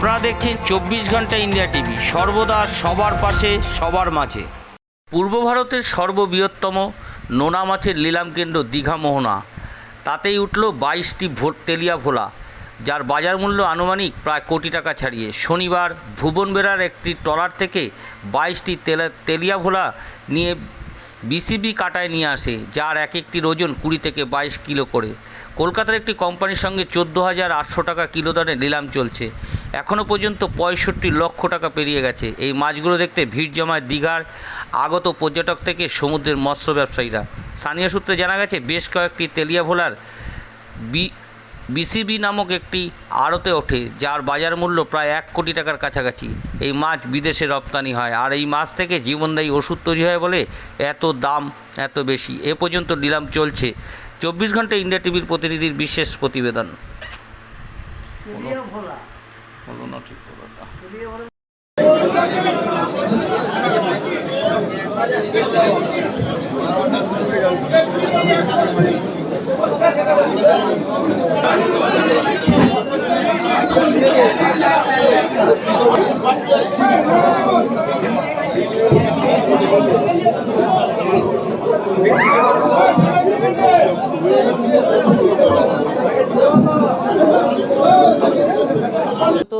আপনারা দেখছেন চব্বিশ ঘণ্টা ইন্ডিয়া টিভি। সর্বদা সবার পাশে, সবার মাঝে। পূর্ব ভারতের সর্ববৃহত্তম নোনা মাছের নিলাম কেন্দ্র দীঘা মোহনা। তাতেই উঠল বাইশটি ভোট তেলিয়া ভোলা, যার বাজার মূল্য আনুমানিক প্রায় কোটি টাকা ছাড়িয়ে। শনিবার ভুবন বেড়ার একটি ট্রলার থেকে বাইশটি তেলা, তেলিয়া ভোলা নিয়ে বিসিবি কাটায় নিয়ে আসে, যার এক একটির ওজন কুড়ি থেকে বাইশ কিলো করে। কলকাতার একটি কোম্পানির সঙ্গে চোদ্দ হাজার আটশো টাকা কিলো দরে নিলাম চলছে। এখনও পর্যন্ত পঁয়ষট্টি লক্ষ টাকা পেরিয়ে গেছে। এই মাছগুলো দেখতে ভিড় জমায় দীঘার আগত পর্যটক থেকে সমুদ্রের মৎস্য ব্যবসায়ীরা। স্থানীয় সূত্রে জানা গেছে, বেশ কয়েকটি তেলিয়া ভোলার বি বিসিবি নামক একটি আড়তে ওঠে, যার বাজার মূল্য প্রায় এক কোটি টাকার কাছাকাছি। এই মাছ বিদেশে রপ্তানি হয়, আর এই মাছ থেকে জীবনদায়ী ওষুধ তৈরি হয় বলে এত দাম এত বেশি। এ পর্যন্ত নিলাম চলছে চব্বিশ ঘণ্টা ইন্ডিয়া টিভির প্রতিনিধির বিশেষ প্রতিবেদন। হলো না ঠিক কথাটা। তো